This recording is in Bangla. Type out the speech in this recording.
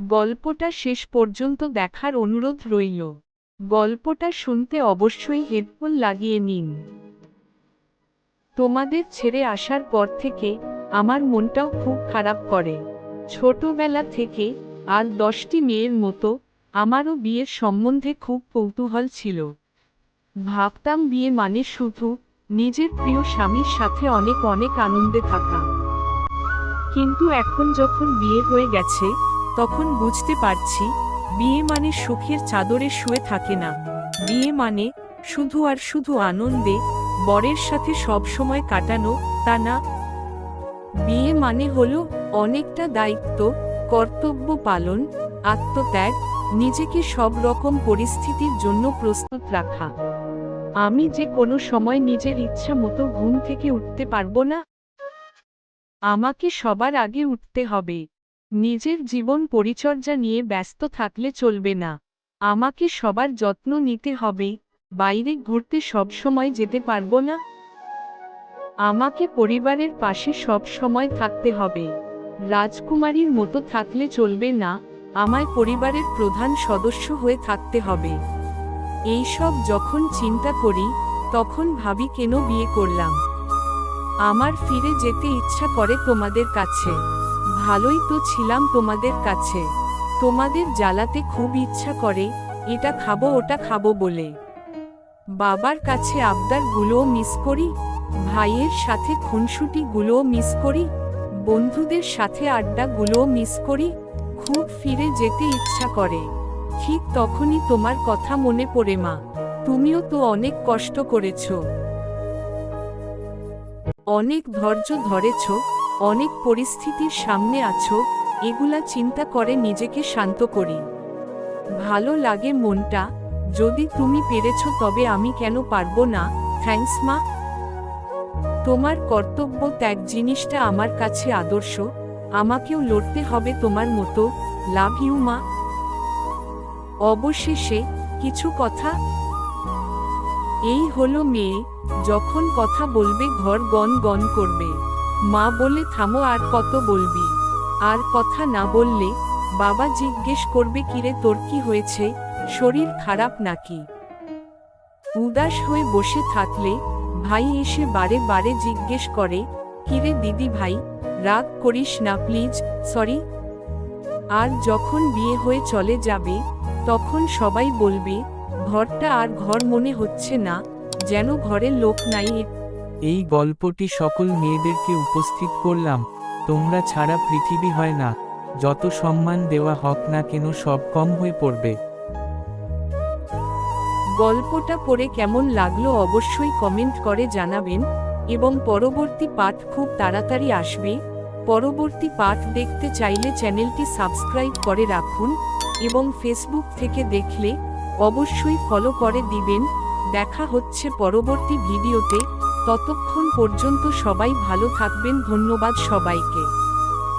গল্পটা শেষ পর্যন্ত দেখার অনুরোধ রইল। গল্পটা শুনতে অবশ্যই হেডফোন লাগিয়ে নিন। তোমাদের ছেড়ে আসার পর থেকে আমার মনটাও খুব খারাপ করে। ছোটবেলা থেকে আর দশটি মেয়ের মতো আমারও বিয়ের সম্বন্ধে খুব কৌতূহল ছিল। ভাবতাম বিয়ে মানে শুধু নিজের প্রিয় স্বামীর সাথে অনেক অনেক আনন্দে থাকা। কিন্তু এখন যখন বিয়ে হয়ে গেছে তখন বুঝতে পারছি, বিয়ে মানে সুখের চাদরে শুয়ে থাকে না। বিয়ে মানে শুধু আর শুধু আনন্দে, বরের সাথে সব সময় কাটানো, তা না। বিয়ে মানে হলো অনেকটা দায়িত্ব, কর্তব্য পালন, আত্মত্যাগ, নিজেকে সব রকম পরিস্থিতির জন্য প্রস্তুত রাখা। আমি যে কোনো সময় নিজের ইচ্ছা মতো ঘুম থেকে উঠতে পারব না। আমাকে সবার আগে উঠতে হবে। নিজের জীবন পরিচর্যা নিয়ে ব্যস্ত থাকলে চলবে না। আমাকে সবার যত্ন নিতে হবে, বাইরে ঘুরতে সব সময় যেতে পারব না। আমাকে পরিবারের পাশে সব সময় থাকতে হবে। রাজকুমারীর মতো থাকলে চলবে না, আমায় পরিবারের প্রধান সদস্য হয়ে থাকতে হবে। এইসব যখন চিন্তা করি, তখন ভাবি কেন বিয়ে করলাম। আমার ফিরে যেতে ইচ্ছা করে তোমাদের কাছে। ভালোই তো ছিলাম তোমাদের কাছে। তোমাদের জ্বালাতে খুব ইচ্ছা করে, এটা খাব, ওটা খাব বলে। বাবার কাছে আবদারগুলোও মিস করি, ভাইয়ের সাথে খুনসুটিগুলোও মিস করি, বন্ধুদের সাথে আড্ডাগুলোও মিস করি, খুব ফিরে যেতে ইচ্ছা করে। ঠিক তখনই তোমার কথা মনে পড়ে মা, তুমিও তো অনেক কষ্ট করেছ। অনেক ধৈর্য ধরেছ অনেক পরিস্থিতির সামনে আছো, এগুলা চিন্তা করে নিজেকে শান্ত করি। ভালো লাগে মনটা, যদি তুমি পেরেছ তবে আমি কেন পারব না, থ্যাঙ্কস মা। তোমার কর্তব্য ত্যাগ জিনিসটা আমার কাছে আদর্শ, আমাকেও লড়তে হবে তোমার মতো, লাভ ইউ মা। অবশেষে, কিছু কথা। এই হলো মেয়ে, যখন কথা বলবে ঘর গন গন করবে। মা বলে থামো, আর কত বলবি? আর কথা না বললে বাবা জিজ্ঞেস করবে, কিরে, তোর কি হয়েছে? শরীর খারাপ নাকি? উদাস হয়ে বসে থাকলে ভাই এসে বারে বারে জিজ্ঞেস করে, কিরে দিদি ভাই, রাগ করিস না, প্লিজ, সরি? আর যখন বিয়ে হয়ে চলে যাবে, তখন সবাই বলবে, ঘরটা আর ঘর মনে হচ্ছে না, যেন ঘরে লোক নাই এই গল্পটি সকল মেয়েদেরকে উপস্থিত করলাম, তোমরা ছাড়া পৃথিবী হয় না, যত সম্মান দেওয়া হক না কেন সব কম হয়ে পড়বে। গল্পটা পড়ে কেমন লাগল অবশ্যই কমেন্ট করে জানাবেন, এবং পরবর্তী পাঠ খুব তাড়াতাড়ি আসবে, পরবর্তী পাঠ দেখতে চাইলে চ্যানেলটি সাবস্ক্রাইব করে রাখুন, এবং ফেসবুক থেকে দেখলে অবশ্যই ফলো করে দিবেন, দেখা হচ্ছে পরবর্তী ভিডিওতে ততক্ষণ পর্যন্ত সবাই ভালো থাকবেন ধন্যবাদ সবাইকে।